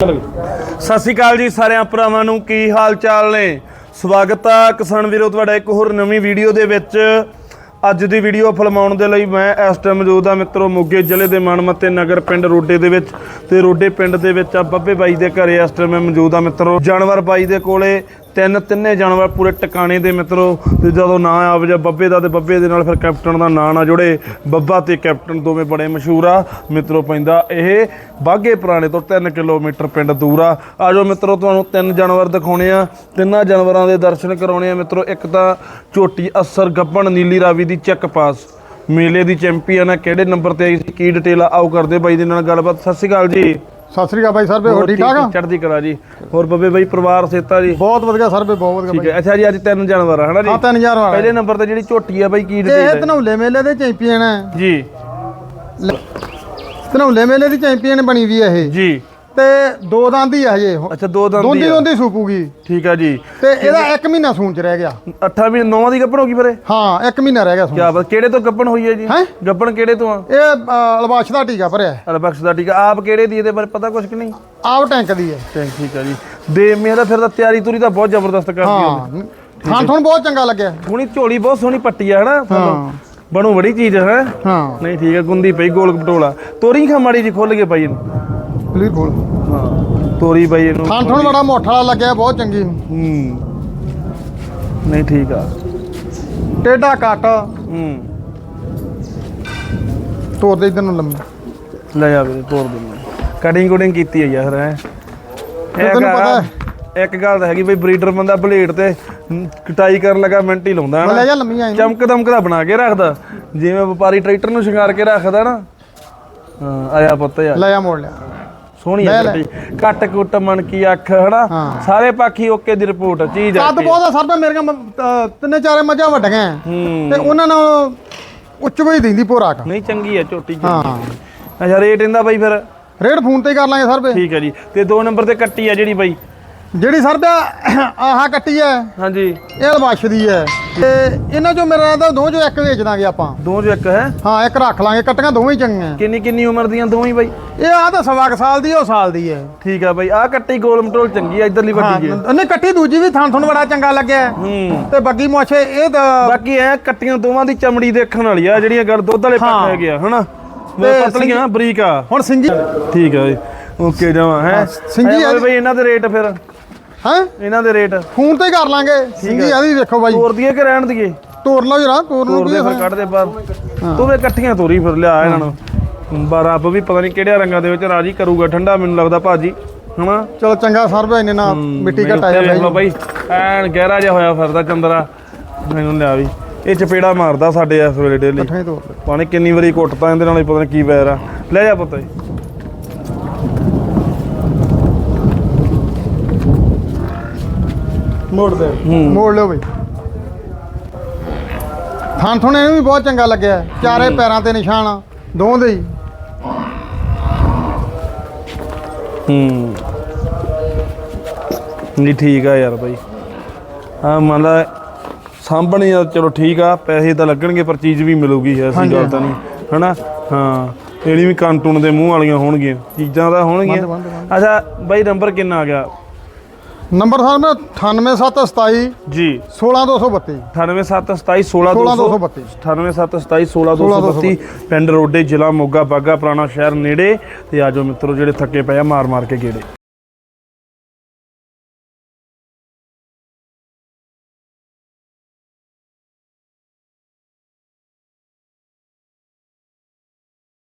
ਸਤਿ ਸ਼੍ਰੀ ਅਕਾਲ ਜੀ ਸਾਰਿਆਂ ਭਰਾਵਾਂ ਨੂੰ, ਕੀ ਹਾਲ ਚਾਲ ਨੇ? ਸਵਾਗਤ ਆ ਕਿਸਾਨ ਵੀਰੋ, ਤੁਹਾਡਾ ਇੱਕ ਹੋਰ ਨਵੀਂ ਵੀਡੀਓ ਦੇ ਵਿੱਚ। ਅੱਜ ਦੀ ਵੀਡੀਓ ਫਿਲਮਾਉਣ ਦੇ ਲਈ ਮੈਂ ਇਸ ਟਾਈਮ ਮੌਜੂਦ ਆ ਮਿੱਤਰੋ, ਮੋਗੇ ਜ਼ਿਲ੍ਹੇ ਦੇ ਮਨਮੱਤੇ ਨਗਰ ਪਿੰਡ ਰੋਡੇ ਦੇ ਵਿੱਚ। ਤੇ ਰੋਡੇ ਪਿੰਡ ਦੇ ਵਿੱਚ ਆ ਬੱਬੇ ਬਾਈ ਦੇ ਘਰੇ ਇਸ ਟਾਈਮ ਮੈਂ ਮੌਜੂਦ ਆ ਮਿੱਤਰੋ। ਜਾਨਵਰ ਬਾਈ ਦੇ ਕੋਲੇ ਤਿੰਨ ਤਿੰਨੇ ਜਾਨਵਰ ਪੂਰੇ ਟਿਕਾਣੇ ਦੇ ਮਿੱਤਰੋ, ਤੇ ਜਦੋਂ ਨਾਂ ਆਵੇ ਜਾ ਬੱਬੇ ਦਾ, ਤੇ ਬੱਬੇ ਦੇ ਨਾਲ ਫਿਰ ਕੈਪਟਨ ਦਾ ਨਾਂ ਨਾ ਜੁੜੇ। ਬੱਬਾ ਤੇ ਕੈਪਟਨ ਦੋਵੇਂ ਬੜੇ ਮਸ਼ਹੂਰ ਆ। ਮਿੱਤਰੋ, ਪੈਂਦਾ ਇਹ ਬਾਗੇ ਪੁਰਾਣੇ ਤੋਂ 3 ਕਿਲੋਮੀਟਰ ਪਿੰਡ ਦੂਰ ਆ। ਆਜੋ ਮਿੱਤਰੋ, ਤੁਹਾਨੂੰ ਤਿੰਨ ਜਾਨਵਰ ਦਿਖਾਉਣੇ ਆ। ਤਿੰਨਾਂ ਜਾਨਵਰਾਂ ਦੇ ਦਰਸ਼ਨ ਕਰਾਉਣੇ ਆ ਮਿੱਤਰੋ। ਇੱਕ ਤਾਂ ਝੋਟੀ ਅਸਰ ਗੱਬਣ ਨੀਲੀ ਰਾਵੀ ਦੀ ਚੈੱਕ ਪਾਸ। ਮੇਲੇ ਦੀ ਚੈਂਪੀਅਨ ਆ, ਕਿਹੜੇ ਨੰਬਰ ਤੇ ਆਈ ਸੀ? ਕੀ ਡਿਟੇਲ ਆਓ ਕਰਦੇ ਬਾਈ ਦੇ ਨਾਲ ਗੱਲਬਾਤ। ਸਤਿ ਸ਼੍ਰੀ ਅਕਾਲ ਜੀ। ਸਤਿ ਸ੍ਰੀ ਅਕਾਲ ਬਾਈ ਸਰ ਹੋਰ ਠੀਕ ਠਾਕ ਆ? ਚੜ੍ਹਦੀ ਕਲਾ ਜੀ। ਹੋਰ ਬੱਬੇ ਬਾਈ ਪਰਿਵਾਰ ਸੇਤਾ ਜੀ? ਬਹੁਤ ਵਧੀਆ ਸਰ ਬਹੁਤ ਵਧੀਆ ਠੀਕ ਹੈ। ਅੱਛਾ ਜੀ ਅੱਜ ਤਿੰਨ ਜਾਨਵਰ ਹਨਾ ਜੀ? ਆ 3000 ਵਾਲਾ ਪਹਿਲੇ ਨੰਬਰ ਤੇ ਜਿਹੜੀ ਝੋਟੀ ਆ ਬਾਈ ਕੀ ਇਹ ਡਿਟੇਲ ਧਨੌਲੇ ਮੇਲੇ ਦੇ ਚੈਂਪੀਅਨ ਹੈ। ਜੀ। ਧਨੌਲੇ ਮੇਲੇ ਦੀ ਚੈਂਪੀਅਨ ਬਣੀ ਵੀ ਹੈ ਇਹ। ਜੀ। ਤੇ ਦੋ ਦੰਦ ਹੀ ਆ ਹਜੇ। ਅੱਛਾ ਦੋ ਦੰਦ ਦੋਂਦੀ। ਦੋਂਦੀ ਸੂਪੂਗੀ ਠੀਕ ਆ ਜੀ। ਤੇ ਇਹਦਾ 1 ਮਹੀਨਾ ਸੂਣ ਚ ਰਹਿ ਗਿਆ। 8 ਮਹੀਨੇ 9 ਦੀ ਗੱਪਣ ਹੋ ਗਈ ਵੀਰੇ ਹਾਂ 1 ਮਹੀਨਾ ਰਹਿ ਗਿਆ ਸੂਣ ਕਿਆ ਬਾਤ ਕਿਹੜੇ ਤੋਂ ਗੱਪਣ ਹੋਈ ਹੈ ਜੀ? ਹੈਂ? ਗੱਪਣ ਕਿਹੜੇ ਤੋਂ ਆ? ਇਹ ਅ, ਅਲਬਾਸ਼ ਦਾ ਟੀਕਾ ਭਰਿਆ। ਹੈ। ਅਲਬਖਸ਼ ਦਾ ਆ ਆਪ ਕਿਹੜੇ ਦੀ ਇਹਦੇ ਬਾਰੇ ਪਤਾ ਕੁਛ ਕਿ ਨਹੀਂ? ਆਪ ਟੈਂਕ ਦੀ ਹੈ ਠੀਕ ਠੀਕ ਆ ਜੀ। ਦੇ ਮੇਰਾ ਫਿਰ ਤਾਂ ਤਿਆਰੀ ਤੁਰੀ ਤਾਂ ਬਹੁਤ ਜ਼ਬਰਦਸਤ ਕਰਦੀ ਹਾਂ। ਥਾਂ ਥੋਂ ਬਹੁਤ ਚੰਗਾ ਲੱਗਿਆ। ਹੁਣੀ ਝੋਲੀ ਬਹੁਤ ਸੋਹਣੀ ਪੱਟੀ ਆ ਹਨਾ? ਹਾਂ। ਬਣੂ ਬੜੀ ਚੀਜ਼ ਹੈ? ਹਾਂ। ਨਹੀਂ ਠੀਕ ਆ ਗੁੰਦੀ ਪਈ ਗੋਲ ਪਟੋਲਾ ਤੋਰੀ ਖਾ ਮਾੜੀ ਜੀ ਖੁੱਲ ਕੇ ਪਾਈ ਇਹਨੂੰ। ਪਲੀਜ਼ ਬੋਲ। ਹਾਂ। ਤੋਰੀ ਪਈ ਇਹਨੂੰ। ਥਾਂ ਥੋਂ ਬੜਾ ਮੋਠਾ ਵਾਲਾ ਲੱਗਿਆ ਬਹੁਤ ਚੰਗੀ। ਹੂੰ। ਨਹੀਂ ਠੀਕ ਆ। ਟੇਡਾ ਕੱਟ। ਹੂੰ। ਤੋਰ ਦੇ ਇਧਰ ਨੂੰ ਲੰਮੀ। ਲੈ ਜਾ ਵੀਰੇ ਤੋੜ ਦਿੰਦੇ ਕਟਿੰਗ ਕੁਟਿੰਗ ਕੀਤੀ ਹੈ ਯਾਰ ਹੈ। ਤੈਨੂੰ ਪਤਾ ਇੱਕ ਗੱਲ ਤਾਂ ਹੈਗੀ ਬਈ ਬਰੀਡਰ ਬੰਦਾ ਬਲੇਡ ਤੇ ਹਮ, ਕਟਾਈ ਕਰਨ ਲੱਗਾ ਮਿੰਟ ਹੀ ਲਾਉਂਦਾ ਲੈ ਜਾ ਲੰਮੀ ਆਈ ਚਮਕ ਦਮਕ ਦਾ ਬਣਾ ਕੇ ਰੱਖਦਾ। ਜਿਵੇਂ ਵਪਾਰੀ ਟਰੈਕਟਰ ਨੂੰ ਸ਼ਿੰਗਾਰ ਕੇ ਰੱਖਦਾ ਨਾ। ਹਾਂ ਆਇਆ ਪੁੱਤ ਯਾਰ ਲੈ ਜਾ ਮੋੜ ਲਿਆ। ਸੋਹਣੀ ਲੈ ਲੈ। ਕੱਟੀ ਕੱਟ ਮਣ ਕੀ ਅੱਖ ਹਨਾ? ਹਾਂ। ਸਾਰੇ ਪਾਖੀ ਓਕੇ ਦੀ ਰਿਪੋਰਟ ਚੀਜ਼ ਆ ਕੱਦ ਬਹੁਤ ਆ ਸਰ ਮੇਰੀਆਂ ਮ- ਅ, ਤਿੰਨੇ ਚਾਰੇ ਮੱਝਾਂ ਵੱਡੀਆਂ। ਹੈ। ਹੂੰ ਤੇ ਉਹਨਾਂ ਨੂੰ ਉੱਚ ਕੋਈ ਦਿੰਦੀ ਪੋਰਾਕ ਨਹੀਂ ਚੰਗੀ ਆ ਝੋਟੀ ਹਾਂ। ਅੱਛਾ ਰੇਟ ਇਹਦਾ ਬਾਈ ਫਿਰ? ਰੇਡ ਫੋਨ ਤੇ ਹੀ ਕਰ ਲਾਂਗੇ ਸਰ ਬੇ ਠੀਕ ਹੈ ਜੀ। ਤੇ ਦੋ ਨੰਬਰ ਤੇ ਕੱਟੀ ਆ ਜਿਹੜੀ ਬਾਈ? ਜਿਹੜੀ ਸਰ ਦਾ ਆਹ ਕੱਟੀ ਹੈ ਹਾਂਜੀ। ਇਹ ਅਲਬਾਸ਼ ਦੀ ਹੈ। ਤੇ ਇਹਨਾਂ ਚੋਂ ਮੇਰਾ ਦਾ ਦੋ ਚੋਂ ਇੱਕ ਵੇਚ ਦਾਂਗੇ ਆਪਾਂ। ਦੋ ਜੋ ਇੱਕ ਹੈ? ਹਾਂ ਇੱਕ ਰੱਖ ਲਾਂਗੇ ਕੱਟੀਆਂ ਦੋਵੇਂ ਹੀ ਚੰਗੀਆਂ। ਕਿੰਨੀ ਕਿੰਨੀ ਉਮਰ ਦੀਆਂ ਦੋਵੇਂ ਹੀ ਬਾਈ? ਇਹ ਆ ਤਾਂ ਸਵਾ ਕੁ ਸਾਲ ਦੀ ਉਹ ਸਾਲ ਦੀ ਹੈ। ਠੀਕ ਆ ਬਾਈ ਆਹ ਕੱਟੀ ਗੋਲ ਮਟੋਲ ਚੰਗੀ ਆ ਇਧਰਲੀ ਹਾਂ ਵੱਡੀ ਜੀ। ਉਹਨੇ ਕੱਟੀ ਦੂਜੀ ਵੀ ਥਾਂ ਤੁਹਾਨੂੰ ਬੜਾ ਚੰਗਾ ਲੱਗਿਆ। ਹੂੰ। ਤੇ ਬੱਗੀ ਮੋਛੇ ਇਹ ਤਾਂ ਬਾਕੀ ਐ ਕੱਟੀਆਂ ਦੋਵਾਂ ਦੀ ਚਮੜੀ ਦੇਖਣ ਵਾਲੀ ਆ ਜਿਹੜੀਆਂ ਗੱਲ ਦੁੱਧ ਵਾਲੇ ਪੱਕ ਹਾਂ। ਹੈਗੇ ਆ ਹਨਾ? ਤੇ ਪਤਲੀਆਂ ਬਰੀਕ ਆ। ਹੁਣ ਸਿੰਜੀ ਠੀਕ ਆ ਬਾਈ ਓਕੇ ਜਮਾ ਹੈ। ਸਿੰਗੀ ਆ- ਬਾਈ ਇਹਨਾਂ ਦੇ ਰੇਟ ਫਿਰ। ਹੈ? ਇਹਨਾਂ ਦੇ ਰੇਟ। ਫੋਨ ਤੇ ਹੀ ਕਰ ਲਾਂਗੇ। ਸਿੰਗੀ ਆ ਵੀ ਵੇਖੋ ਬਾਈ। ਤੋਰ ਦਈਏ ਕਿ ਰਹਿਣ ਦਈਏ? ਤੋਰ ਲਓ ਜਰਾ ਤੋਰ ਲਓ ਤੋਰ ਦੇ ਫਿਰ ਕੱਢ ਦੇ ਬਾਹਰ ਤੂੰ ਵੇ ਇਕੱਠੀਆਂ ਤੋਰੀ ਫਿਰ ਲਿਆ ਇਹਨਾਂ ਨੂੰ। ਬਾ ਰੱਬ ਵੀ ਪਤਾ ਨਹੀਂ ਕਿਹੜਿਆਂ ਰੰਗਾਂ ਦੇ ਵਿੱਚ ਰਾਜੀ ਕਰੂਗਾ। ਠੰਡਾ ਮੈਨੂੰ ਲੱਗਦਾ ਭਾਜੀ ਹਨਾ? ਚਲੋ ਚੰਗਾ ਸਰ ਬਈ ਨਾ ਮਿੱਟੀ ਮੇਰੇ ਘਟਾਇਆ ਬਾਈ। ਬਾਈ ਐਨ ਗਹਿਰਾ ਜਿਹਾ ਹੋਇਆ ਫਿਰਦਾ ਚੰਦਰਾ। ਮੈਨੂੰ ਲਿਆ ਵੀ। ਇਹ ਚਪੇੜਾ ਮਾਰਦਾ ਸਾਡੇ ਇਸ ਵੇਲੇ ਡੇਲੀ। ਪਾਣੀ ਕਿੰਨੀ ਵਾਰੀ ਕੁੱਟਤਾ ਇਹਦੇ ਨਾਲ ਹੀ ਪਤਾ ਨਹੀਂ ਕੀ ਵੈਰ ਆ। ਲੈ ਜਾ ਪੁੱਤ ਜੀ ਮੋੜ ਦੇ ਮੋੜ ਲਿਓ ਬਈ। ਥਾਂ ਥੋਣੇ ਨੂੰ ਵੀ ਬਹੁਤ ਚੰਗਾ ਲੱਗਿਆ। ਚਾਰੇ ਪੈਰਾਂ ਤੇ ਨਿਸ਼ਾਨ ਆ। ਦੋਵਾਂ ਦੇ ਹੀ। ਹੂੰ। ਨਹੀਂ ਠੀਕ ਆ ਯਾਰ ਬਾਈ। ਹਾਂ ਮੰਨ ਲਾ ਸਾਂਭਣੀ ਆ ਚਲੋ ਠੀਕ ਆ ਪੈਸੇ ਤਾਂ ਲੱਗਣਗੇ ਪਰ ਚੀਜ਼ ਵੀ ਮਿਲੂਗੀ ਐਸੀ ਗੱਲ ਤਾਂ ਨਹੀਂ। ਹਨਾ? ਹਾਂ। ਇਹੜੀ ਵੀ ਕਾਂਟੂਨ ਦੇ ਮੂੰਹ ਵਾਲੀਆਂ ਹੋਣਗੀਆਂ। ਚੀਜ਼ਾਂ ਤਾਂ ਹੋਣਗੀਆਂ। ਅੱਛਾ ਬਾਈ ਨੰਬਰ ਕਿੰਨਾ ਆ ਗਿਆ? ਨੰਬਰ ਸਰ ਮੇਰਾ 98727 ਜੀ। 16232 98727 16232 98727 16232 ਪਿੰਡ ਰੋਡੇ ਜ਼ਿਲ੍ਹਾ ਮੋਗਾ ਬਾਗਾ ਪੁਰਾਣਾ ਸ਼ਹਿਰ ਨੇੜੇ। ਤੇ ਆਜੋ ਮਿੱਤਰੋ ਜਿਹੜੇ ਥੱਕੇ ਪਏ ਆ ਮਾਰ ਮਾਰ ਕੇ ਗੇੜੇ।